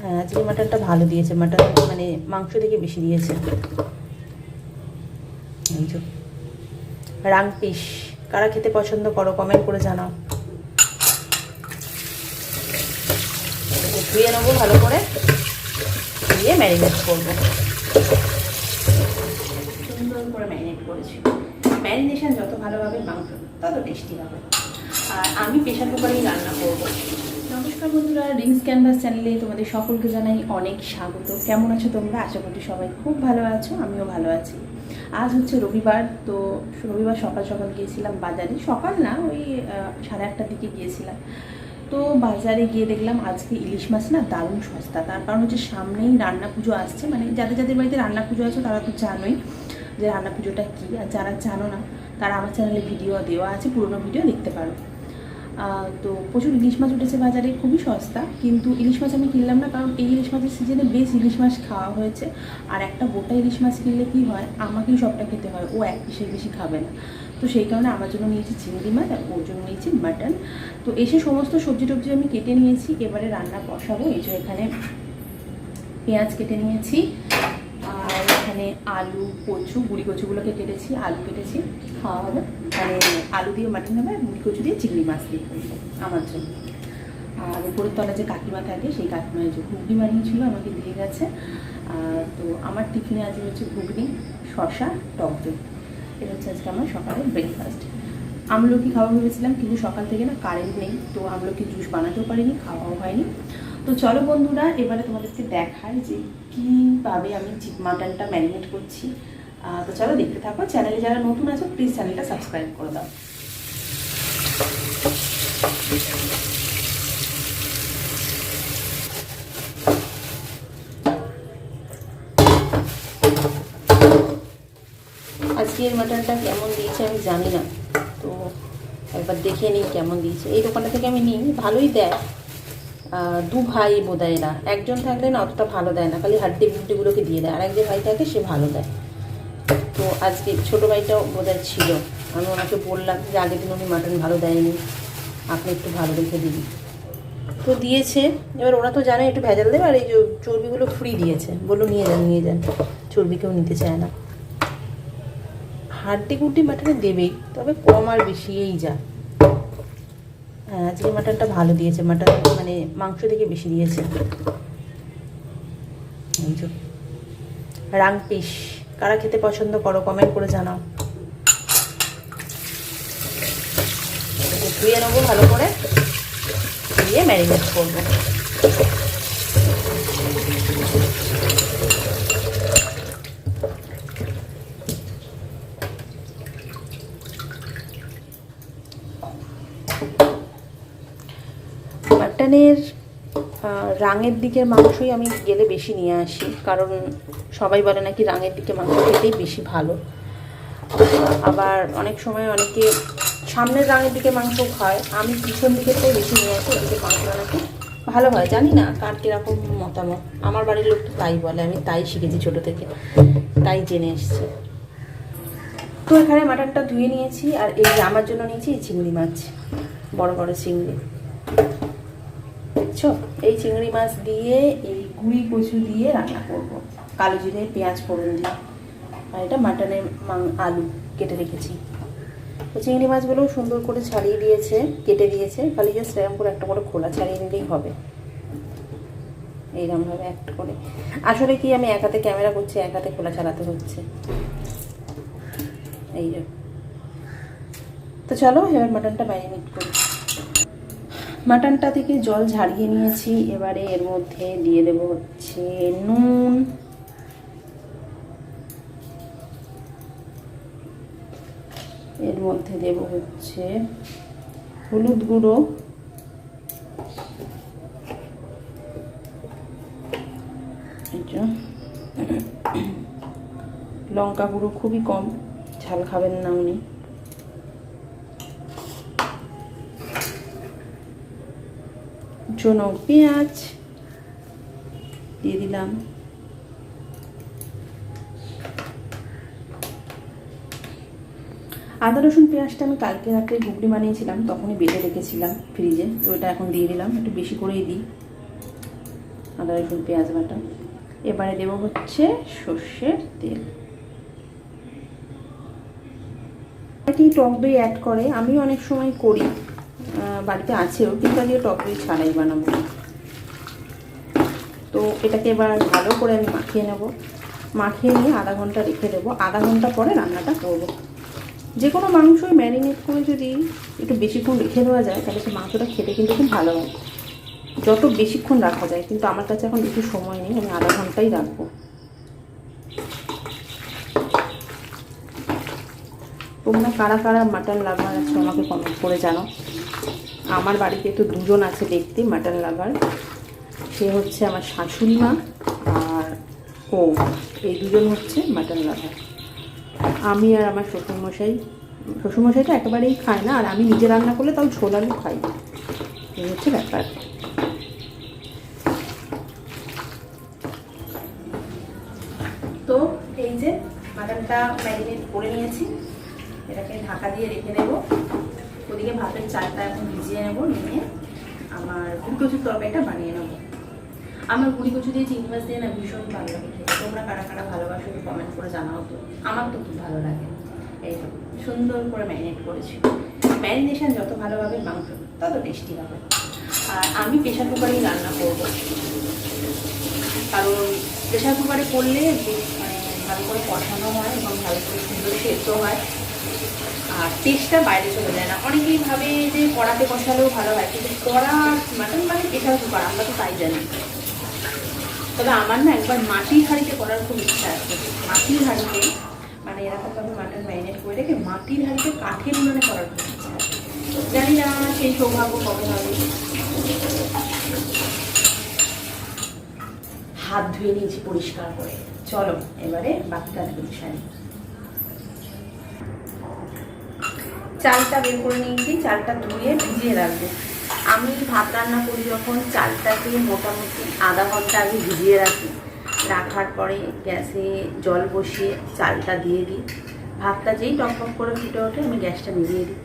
হ্যাঁ আজকে মাটনটা ভালো দিয়েছে। মাটন মানে মাংস থেকে বেশি দিয়েছে। রাং পিস। কারা খেতে পছন্দ করো কমেন্ট করে জানাও। ধুয়ে নেব ভালো করে। ধুয়ে ম্যারিনেট করব। সুন্দর করে ম্যারিনেট করেছি। ম্যারিনেশন যত ভালোভাবে মাংস, তত টেস্টি হবে। আর আমি প্রেশার কুকারেই রান্না করব। নমস্কার বন্ধুরা রিংস ক্যানভাস চ্যানেলে তোমাদের সকলকে জানাই অনেক স্বাগত। কেমন আছো তোমরা? আশা করি সবাই খুব ভালো আছো, আমিও ভালো আছি। আজ হচ্ছে রবিবার, তো রবিবার সকাল সকাল গিয়েছিলাম বাজারে। সকাল না, ওই সাড়ে আটটার দিকে গিয়েছিলাম। তো বাজারে গিয়ে দেখলাম আজকে ইলিশ মাছ না দারুণ সস্তা। তার কারণ হচ্ছে সামনেই রান্না পুজো আসছে। মানে যাদের যাদের বাড়িতে রান্না পুজো আছে, তারা তো জানোই যে রান্না পুজোটা কী। আর যারা জানো না, তারা আমার চ্যানেলে ভিডিও দেওয়া আছে, পুরোনো ভিডিও দেখতে পারো। তো প্রচুর ইলিশ মাছ উঠেছে বাজারে, খুবই সস্তা, কিন্তু ইলিশ মাছ আমি কিনলাম না, কারণ এই ইলিশ মাছের সিজনে বেশ ইলিশ মাছ খাওয়া হয়েছে। আর একটা গোটা ইলিশ মাছ কিনলে কি হয়, আমাকেই সবটা খেতে হয়, ও এক পিসের বেশি খাবে না। তো সেই কারণে আমার জন্য নিয়েছি চিংড়ি মাছ আর ওর জন্য নিয়েছি মাটন। তো এসে সমস্ত সবজি টবজি আমি কেটে নিয়েছি, এবারে রান্না বসাবো। এই যে এখানে পেঁয়াজ কেটে নিয়েছি এখানে আলু, কচু, গুড়ি কচুগুলোকে কেটেছি, আলু কেটেছি, খাওয়া হবে। মানে আলু দিয়ে মাটন হবে আর গুড়ি কচু দিয়ে চিংড়ি মাছ দিয়ে আমার জন্য। আর উপরের তলা যে কাকিমা থাকে, সেই কাকিমা যে ঘুগনি বানিয়েছিল, আমাকে দিয়ে গেছে। তো আমার টিফিনে আজকে হচ্ছে ঘুগনি শশা টক দই। এটা হচ্ছে আজকে আমার সকালের ব্রেকফাস্ট আমলকি খাওয়া ভেবেছিলাম, কিন্তু সকাল থেকে না কারেন্ট নেই, তো আমলকি জুস বানাতেও পারিনি, খাওয়াও হয়নি। তো চলো বন্ধুরা, এবারে তোমাদেরকে দেখাই যে কীভাবে আমি চিপ মাটনটা ম্যারিনেট করছি। তো চলো দেখতে থাকো চ্যানেলে যারা নতুন আছো প্লিজ চ্যানেলটা সাবস্ক্রাইব করে দাও। আজকের মাটনটা কেমন দিয়েছে আমি জানি না, তো একবার দেখে নিই কেমন দিয়েছে। এই দোকানটা থেকে আমি নিই, ভালোই দেয়। দু ভাই বোধহয় এরা একজন থাকলে না, অতটা ভালো দেয় না, খালি হাড্ডি বুড্ডিগুলোকে দিয়ে দেয়। আর এক যে ভাই থাকে, সে ভালো দেয়। তো আজকে ছোটো ভাইটাও বোধহয় ছিল। আমি ওনাকে বললাম যে আগের দিন উনি মাটন ভালো দেয়নি। আপনি একটু ভালো রেখে দিবি তো দিয়েছে। এবার ওরা তো জানে একটু ভেজাল দেবে, আর এই যে চর্বিগুলো ফ্রি দিয়েছে। বলল, নিয়ে যান নিয়ে যান। চর্বি কেউ নিতে চায় না। হাড্ডি গুড্ডি মাটনে দেবেই, তবে কম আর বেশি এই যা। আজকে মাটনটা ভালো দিয়েছে। মাটন মানে মাংস থেকে বেশি দিয়েছে। রাং পিস। কারা খেতে পছন্দ করো কমেন্ট করে জানাও। ধুয়ে নেব ভালো করে। ধুয়ে ম্যারিনেট করব। মাটনের রাঙের দিকের মাংসই আমি গেলে বেশি নিয়ে আসি। কারণ সবাই বলে নাকি রাঙের দিকে মাংস খেতেই বেশি ভালো। আবার অনেক সময় অনেকে সামনের রাঙের দিকে মাংস খায়, আমি পিছন দিকেরটাই বেশি নিয়ে আসি, ওদিকে মাংস নাকি ভালো হয়, জানি না কার কীরকম মতামত। আমার বাড়ির লোক তো তাই বলে, আমি তাই শিখেছি ছোটো থেকে, তাই জেনে এসছি। তো এখানে মাটনটা ধুয়ে নিয়েছি, আর এই আমার জন্য নিয়েছি চিংড়ি মাছ, বড় বড় চিংড়ি। দেখছ? এই চিংড়ি মাছ দিয়ে, এই গুঁড়ি কচু দিয়ে রান্না করব। কালো জিরে, পেঁয়াজ ফোড়ন দিয়ে। আর এটা মাটনের আলু কেটে রেখেছি। তো চিংড়ি মাছগুলো সুন্দর করে ছাড়িয়ে দিয়েছে, কেটে দিয়েছে। খালি জাস্ট এরকম করে একটা করে খোলা ছাড়িয়ে নিলেই হবে। এইরকমভাবে একটা করে। আসলে কি আমি এক হাতে ক্যামেরা করছি, এক হাতে খোলা ছাড়াতে হচ্ছে। এই তো চলো, এবার মাটনটা ম্যারিনেট করি। মাটনটা থেকে জল ঝাড়িয়ে নিয়েছি। এবারে এর মধ্যে দিয়ে দেবো হচ্ছে নুন। এর মধ্যে দেব হচ্ছে হলুদ গুঁড়ো। লঙ্কা গুঁড়ো খুবই কম, ঝাল খাবেন না উনি। জন্য পেঁয়াজ দিয়ে দিলাম। আদা, রসুন, পেঁয়াজটা আমি কালকে রাত্রে ঘুগনি বানিয়েছিলাম, তখনই বেটে রেখেছিলাম ফ্রিজে, তো এটা এখন দিয়ে দিলাম, একটু বেশি করেই দিই। আদা, রসুন, পেঁয়াজ বাটা। এবারে দেবো হচ্ছে সর্ষের তেল। অনেকেই টক দই অ্যাড করে আমি অনেক সময় করি। বাড়িতে আছেও, কিন্তু আজকে টক দই ছাড়াই বানাবো তো এটাকে এবার ভালো করে আমি মাখিয়ে নেব। মাখিয়ে নিয়ে আধা ঘণ্টা রেখে দেবো। আধা ঘণ্টা পরে রান্নাটা করব। যে কোনো মাংসই ম্যারিনেট করে যদি একটু বেশিক্ষণ রেখে দেওয়া যায়, তাহলে সে মাংসটা খেতে কিন্তু খুব ভালো হয়। যত বেশিক্ষণ রাখা যায়, কিন্তু আমার কাছে এখন বেশি সময় নেই, আমি আধা ঘন্টাই রাখব। তোমরা কারা কারা মাটন আছো আমাকে কমেন্ট করে জানো আমার বাড়িতে তো দুজন আছে দেখতে মাটন লাভার সে হচ্ছে আমার শাশুড়ি মা আর ও। এই দুজন হচ্ছে মাটন লাভার আমি আর আমার শ্বশুরমশাই শ্বশুরমশাইটা একেবারেই খায় না, আর আমি নিজে রান্না করলে তাও ঝোল আলু খাই। এই হচ্ছে ব্যাপার। তো এই যে মাটনটা ম্যারিনেট করে নিয়েছি, এটাকে ঢাকা দিয়ে রেখে দেবো। ওদিকে ভাতের চালটা এখন ভিজিয়ে নেব নিয়ে আমার গুড়ি কচুর তরকারিটা বানিয়ে নেব। আমার গুড়ি কচু দিয়ে চিংড়ি মাছ দিয়ে না ভীষণ ভালো লাগে তোমরা কারা কারা ভালোবাসো কমেন্ট করে জানাও তো। আমার তো খুব ভালো লাগে। এই সুন্দর করে ম্যারিনেট করেছি। ম্যারিনেশন যত ভালোভাবে মাংস তত টেস্টি হবে। আর আমি প্রেশার কুকারেই রান্না করব। কারণ প্রেশার কুকারে করলে মানে ভালো করে কষানো হয় এবং ভালো করে সুন্দর সেদ্ধ হয়। আর টেস্টটা বাইরে চলে যায় না। অনেকেই ভাবে যে কড়াতে কষালেও ভালো হয়, কিন্তু কড়া মাটন মানে প্রেশার কুকার আমরা তো তাই জানি। তবে আমার না একবার মাটির হাঁড়িতে করার খুব ইচ্ছা আছে। মাটির হাঁড়িতে মানে এরকমভাবে মাটন ম্যারিনেট করে রেখে মাটির হাঁড়িতে কাঠের উনুনে করার খুব ইচ্ছা আছে। জানি না সেই সৌভাগ্য কবে হবে। হাত ধুয়ে নিয়েছি পরিষ্কার করে। চলো, এবারে বাকি কাজগুলো সারি চালটা বের করে নিয়েছি চালটা ধুয়ে ভিজিয়ে রাখব। আমি ভাত রান্না করি যখন চালটাকে মোটামুটি আধা ঘণ্টা আগে ভিজিয়ে রাখি। রাখার পরে গ্যাসে জল বসিয়ে চালটা দিয়ে দিই। ভাতটা যেই টকটক করে ফুটে ওঠে, আমি গ্যাসটা নিভিয়ে দিই।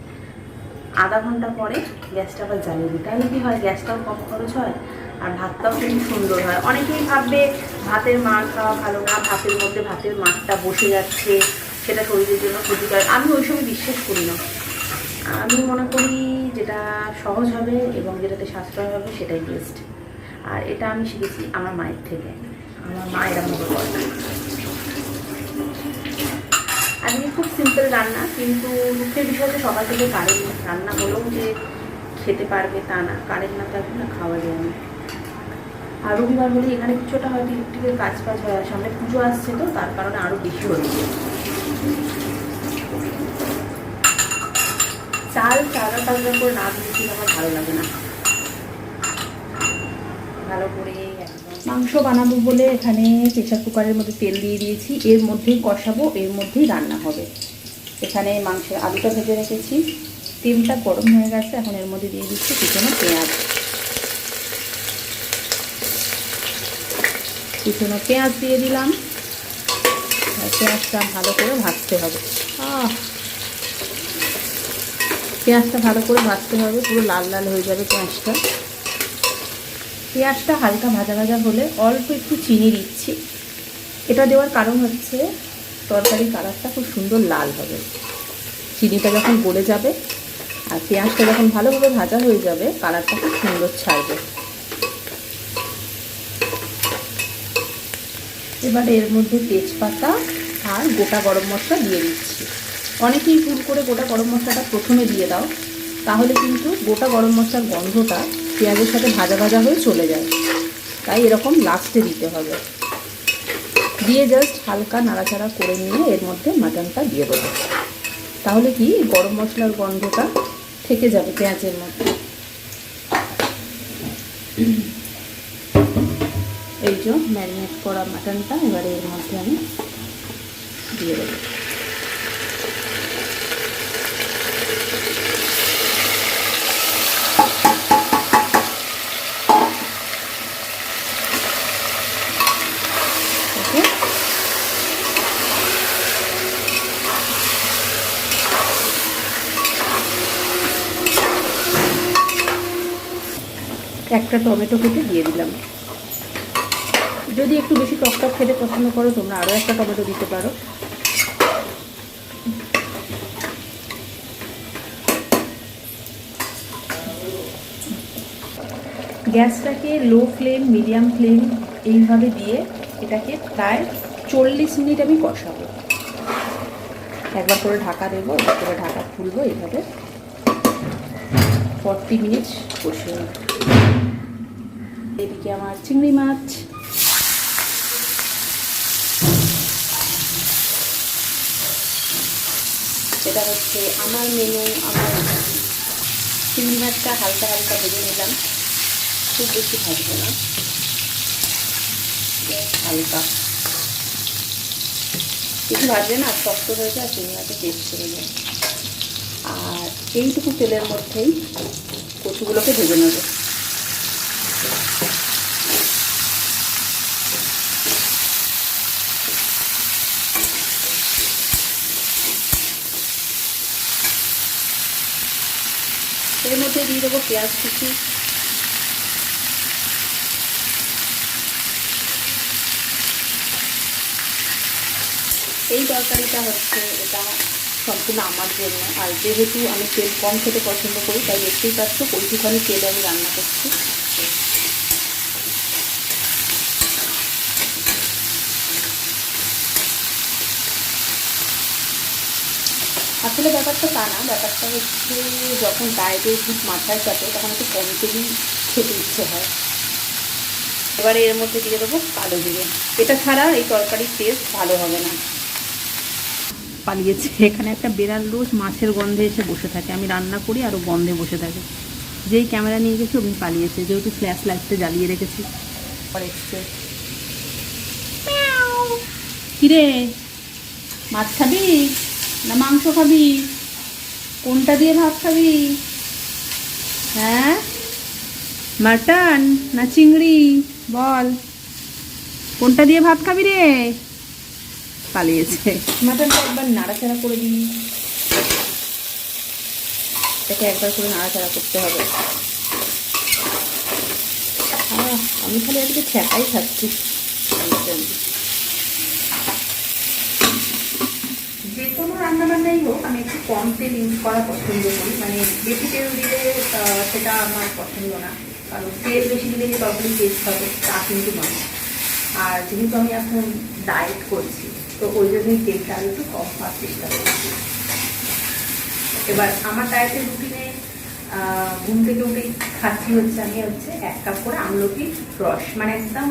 আধা ঘণ্টা পরে গ্যাসটা আবার জ্বালিয়ে দিই। তাহলে কি হয়, গ্যাসটাও কম খরচ হয় আর ভাতটাও কিন্তু সুন্দর হয়। অনেকেই ভাববে ভাতের মার খাওয়া ভালো না, ভাতের মধ্যে ভাতের মাঠটা বসে যাচ্ছে, সেটা শরীরের জন্য ক্ষতিকর। আমি ওই সময় বিশ্বাস করি না। আমি মনে করি যেটা সহজ হবে এবং যেটাতে সাশ্রয় হবে সেটাই বেস্ট আর এটা আমি শিখেছি আমার মায়ের থেকে। আমার মা এরকম করে। করে আজকে খুব সিম্পল রান্না, কিন্তু দুঃখের বিষয় সকাল থেকে কারেন্ট রান্না হলেও যে খেতে পারবে তা না। কারেন্ট না থাকলে না খাওয়া যায় না। আর রবিবার হলে এখানে কিছুটা হয়তো ইলেকট্রিকের কাজ ফাজ হয় সামনে পুজো আসছে তো, তার কারণে আরও বেশি হচ্ছে। চাল চালা চালটা করে না দিয়েছি আমার ভালো লাগে না। ভালো করে মাংস বানাবো বলে এখানে প্রেশার কুকারের মধ্যে তেল দিয়ে দিয়েছি। এর মধ্যেই কষাবো, এর মধ্যেই রান্না হবে। এখানে মাংসের আলুটা ভেজে রেখেছি। তেলটা গরম হয়ে গেছে, এখন এর মধ্যে দিয়ে দিচ্ছি পিছনে পেঁয়াজ। পিছনে পেঁয়াজ দিয়ে দিলাম। পেঁয়াজটা ভালো করে ভাজতে হবে। আহ! পেঁয়াজটা ভালো করে ভাজতে হবে, পুরো লাল লাল হয়ে যাবে পেঁয়াজটা। পেঁয়াজটা হালকা ভাজা ভাজা হলে অল্প একটু চিনি দিচ্ছি। এটা দেওয়ার কারণ হচ্ছে তরকারির কালারটা খুব সুন্দর লাল হবে। চিনিটা যখন গলে যাবে আর পেঁয়াজটা যখন ভালোভাবে ভাজা হয়ে যাবে, কালারটা খুব সুন্দর ছাড়বে। এবার এর মধ্যে তেজপাতা আর গোটা গরম মশলা দিয়ে দিচ্ছি। অনেকেই ভুল করে গোটা গরম মশলাটা প্রথমে দিয়ে দাও, তাহলে কিন্তু গোটা গরম মশলার গন্ধটা পেঁয়াজের সাথে ভাজা ভাজা হয়ে চলে যায়। তাই এরকম লাস্টে দিতে হবে। দিয়ে জাস্ট হালকা নাড়াচাড়া করে নিয়ে এর মধ্যে মাটনটা দিয়ে দেবো। তাহলে কি গরম মশলার গন্ধটা থেকে যাবে পেঁয়াজের মধ্যে। এই যে ম্যারিনেট করা মাটনটা এবারে এর মধ্যে আমি দিয়ে দেবো। একটা টমেটো কেটে দিয়ে দিলাম। যদি একটু বেশি টক টক খেতে পছন্দ করো, তোমরা আরও একটা টমেটো দিতে পারো। গ্যাসটাকে লো ফ্লেম, মিডিয়াম ফ্লেম এইভাবে দিয়ে এটাকে প্রায় চল্লিশ মিনিট আমি কষাবো। একবার করে ঢাকা দেবো, একবার করে ঢাকা খুলবো এইভাবে। ফর্টি মিনিট নেব এদিকে আমার চিংড়ি মাছ। এটা হচ্ছে আমার মেনু আমার চিংড়ি মাছটা হালকা হালকা ভেজে নিলাম। খুব বেশি ভাজবো না। হালকা। কিছু ভাজবে না শক্ত হয়ে যায়, চিংড়ি মাছের টেস্ট চলে যায়। এইটুকু তেলের মধ্যেই কচুগুলোকে ভেজে নেব। এর মধ্যে দিয়ে দেবো পেঁয়াজ কুচি। এই তরকারিটা হচ্ছে এটা সম্পূর্ণ আমার জন্য। আর যেহেতু আমি তেল কম খেতে পছন্দ করি, তাই দেখতেই পাচ্ছ কইটুখানি তেলে আমি রান্না করছি। আসলে ব্যাপারটা তা না, ব্যাপারটা হচ্ছে যখন ডায়েটের খুব মাথায় চাপে তখন একটু কম তেলই খেতে ইচ্ছে হয়। এবারে এর মধ্যে দিয়ে দেবো কালো জিরে। এটা ছাড়া এই তরকারির টেস্ট ভালো হবে না। পালিয়েছে। এখানে একটা বেড়াল রোজ মাছের গন্ধে এসে বসে থাকে। আমি রান্না করি আর ও গন্ধে বসে থাকে। যেই ক্যামেরা নিয়ে গেছি অমনি পালিয়েছে। যেহেতু ফ্ল্যাশ লাইটটা জ্বালিয়ে রেখেছি। পর এসছে। কিরে? মাছ খাবি? না মাংস খাবি? কোনটা দিয়ে ভাত খাবি? হ্যাঁ? মাটন না চিংড়ি? বল। কোনটা দিয়ে ভাত খাবি রে? পালিয়েছে। মাটনটা একবার নাড়াচাড়া করে দিই এটাকে একবার করে নাড়াচাড়া করতে হবে। আমি খালি আজকে ছ্যাঁকাই খাচ্ছি। যে কোনো রান্না বান্নাই হোক, আমি একটু কম তেল ইউজ করা পছন্দ করি। মানে বেশি তেল দিলে সেটা আমার পছন্দ না। কারণ তেল বেশি দিলে যে তরকারি টেস্ট হবে, তা কিন্তু নয়। আর যেহেতু আমি এখন ডায়েট করছি তো ওই জন্যই তেলটা আমি একটু কম খাওয়ার চেষ্টা করছি। এবার আমার ডায়েটের রুটিনে ঘুম থেকে উঠে খাচ্ছি হচ্ছে আমি হচ্ছে এক কাপ করে আমলকি রস। মানে একদম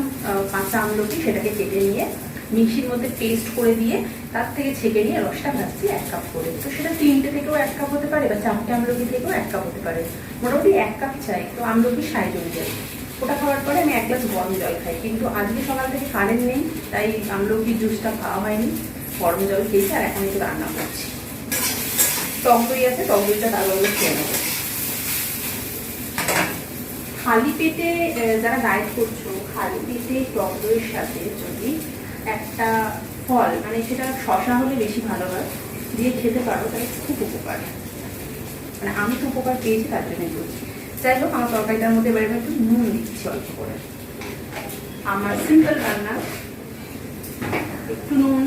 কাঁচা আমলকি সেটাকে কেটে নিয়ে মিক্সির মধ্যে পেস্ট করে দিয়ে তার থেকে ছেঁকে নিয়ে রসটা ভাজছি এক কাপ করে। তো সেটা তিনটে থেকেও এক কাপ হতে পারে বা চারটে আমলকি থেকেও এক কাপ হতে পারে। মোটামুটি এক কাপ চাই, তো আমলকি সাইজ অনুযায়ী। ওটা খাওয়ার পরে আমি এক গ্লাস গরম জল খাই। কিন্তু আজকে সকাল থেকে কারেন্ট নেই, তাই আমলকি জুসটা খাওয়া হয়নি। গরম জল খেয়েছি আর এখন একটু রান্না করছি। টক দই আছে, টক দইটা তারপরে খেয়ে নেব। খালি পেটে যারা ডায়েট করছ, খালি পেটে টক দইয়ের সাথে যদি একটা ফল মানে সেটা শশা হলে বেশি ভালো হয়, দিয়ে খেতে পারো, তাহলে খুব উপকার। মানে আমি তো উপকার পেয়েছি, তার জন্যই বলছি যাই হোক, আমার তরকারিটার মধ্যে এবার একটু নুন দিচ্ছি অল্প করে। আমার সিম্পল রান্না, একটু নুন,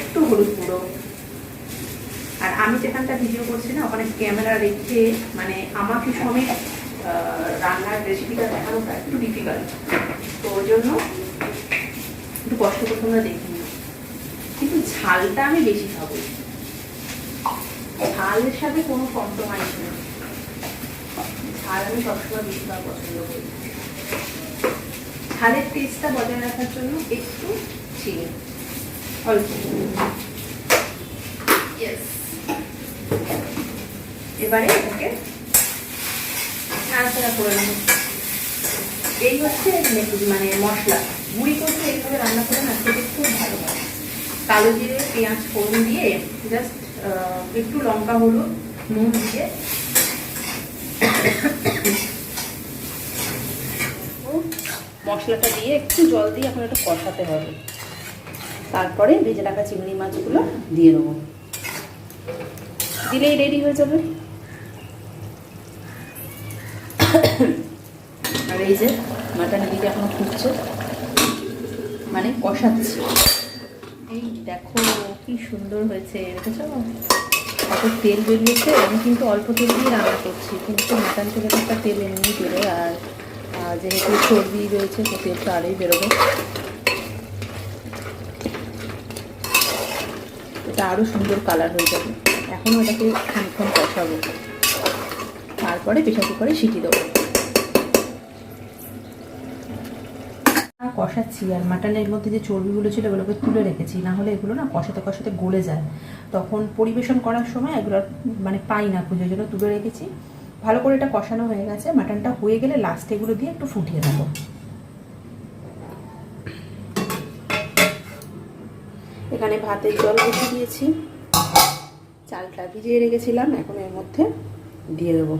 একটু হলুদ গুঁড়ো। আর আমি যেখানটা ভিডিও করছি না, ওখানে ক্যামেরা রেখে মানে আমাকে সমেত রান্নার রেসিপিটা দেখানোটা একটু ডিফিকাল্ট তো ওই জন্য একটু কষ্ট করে তোমরা দেখি কিন্তু ঝালটা আমি বেশি খাব। ঝালের সাথে কোনো কম্প্রোমাইজ নেই। ঝাল আমি সবসময় বেশি খাওয়া পছন্দ করি। ঝালের টেস্টটা বজায় রাখার জন্য একটু চিনি অল্প। এবারে এটাকে নাড়াচাড়া করে নেব। এই হচ্ছে মানে মশলা। গুঁড়ি করতে এইভাবে রান্না করে না খেতে খুব ভালো হয় কালো জিরে পেঁয়াজ ফোড়ন দিয়ে জাস্ট একটু লঙ্কা হলুদ নুন দিয়ে মশলাটা দিয়ে একটু জল দিয়ে এখন একটু কষাতে হবে। তারপরে ভেজে রাখা চিংড়ি মাছগুলো দিয়ে দেবো। দিলেই রেডি হয়ে যাবে। আর এই যে মাটন দিকে এখনও ফুটছে। মানে কষাচ্ছে। এই দেখো কি সুন্দর হয়েছে, দেখেছ? কত তেল বেরিয়েছে, আমি কিন্তু অল্প তেল দিয়ে রান্না করছি, কিন্তু মাটন থেকে একটা তেল এমনি বেরোয় আর যেহেতু সর্দি রয়েছে, তো তেলটা আরোই বেরোবে। এটা আরও সুন্দর কালার হয়ে যাবে। এখনও এটাকে খানিক্ষণ কষাবো। তারপরে প্রেশার কুকারে শিখিয়ে দেবো। কষাচ্ছি আর মাটনের মধ্যে যে চর্বিগুলো ছিল ওগুলোকে তুলে রেখেছি, না হলে এগুলো না কষাতে কষাতে গলে যায়। তখন পরিবেশন করার সময় এগুলো মানে পাই না খুঁজে জন্য তুলে রেখেছি। ভালো করে এটা কষানো হয়ে গেছে, মাটনটা হয়ে গেলে লাস্টে এগুলো দিয়ে একটু ফুটিয়ে দেবো এখানে ভাতের জল বসিয়ে দিয়েছি। চালটা ভিজিয়ে রেখেছিলাম, এখন এর মধ্যে দিয়ে দেবো।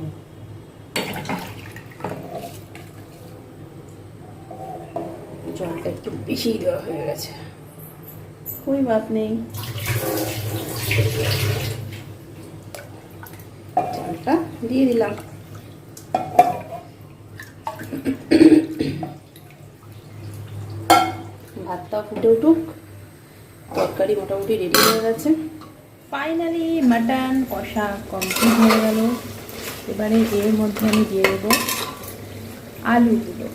বেশি দেওয়া হয়ে গেছে। કોઈ বাত নেই? চালটা দিয়ে দিলাম। ভাতটা ফুটে উঠুক। তরকারি মোটামুটি রেডি হয়ে গেছে। ফাইনালি মাটন কষা কমপ্লিট হয়ে গেল। এবারে এর মধ্যে আমি দিয়ে দেবো আলুগুলো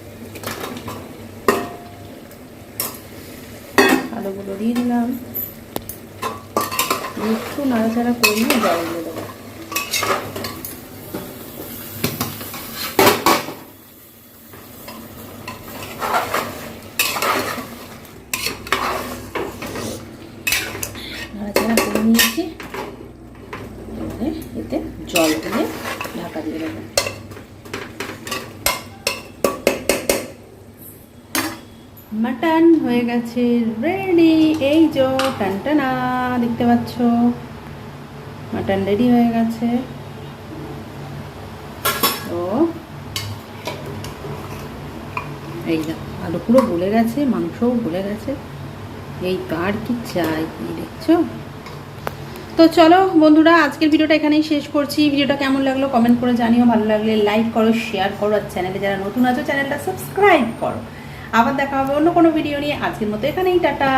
আলুগুলো দিয়ে দিলাম। একটু নাড়াচাড়া করে নিয়ে জল দিয়ে দেবো নাড়াচাড়া করে নিয়েছি এবারে এতে জল দিয়ে ঢাকা দিয়ে দেবো মাটন হয়ে গেছে। রেডি এই যে টানটানা দেখতে পাচ্ছ? মাটন রেডি হয়ে গেছে। তো, এই আলু পুরো গলে গেছে, মাংসও গলে গেছে। এই কার কি চাই দেখছ? তো চলো বন্ধুরা, আজকের ভিডিওটা এখানেই শেষ করছি। ভিডিওটা কেমন লাগল কমেন্ট করে জানিও। ভালো লাগলে লাইক করো শেয়ার করো, আর চ্যানেলে যারা নতুন আছো চ্যানেলটা সাবস্ক্রাইব করো। আবার দেখা হবে অন্য কোনো ভিডিও নিয়ে। আজকের মতো এখানেই টাটা।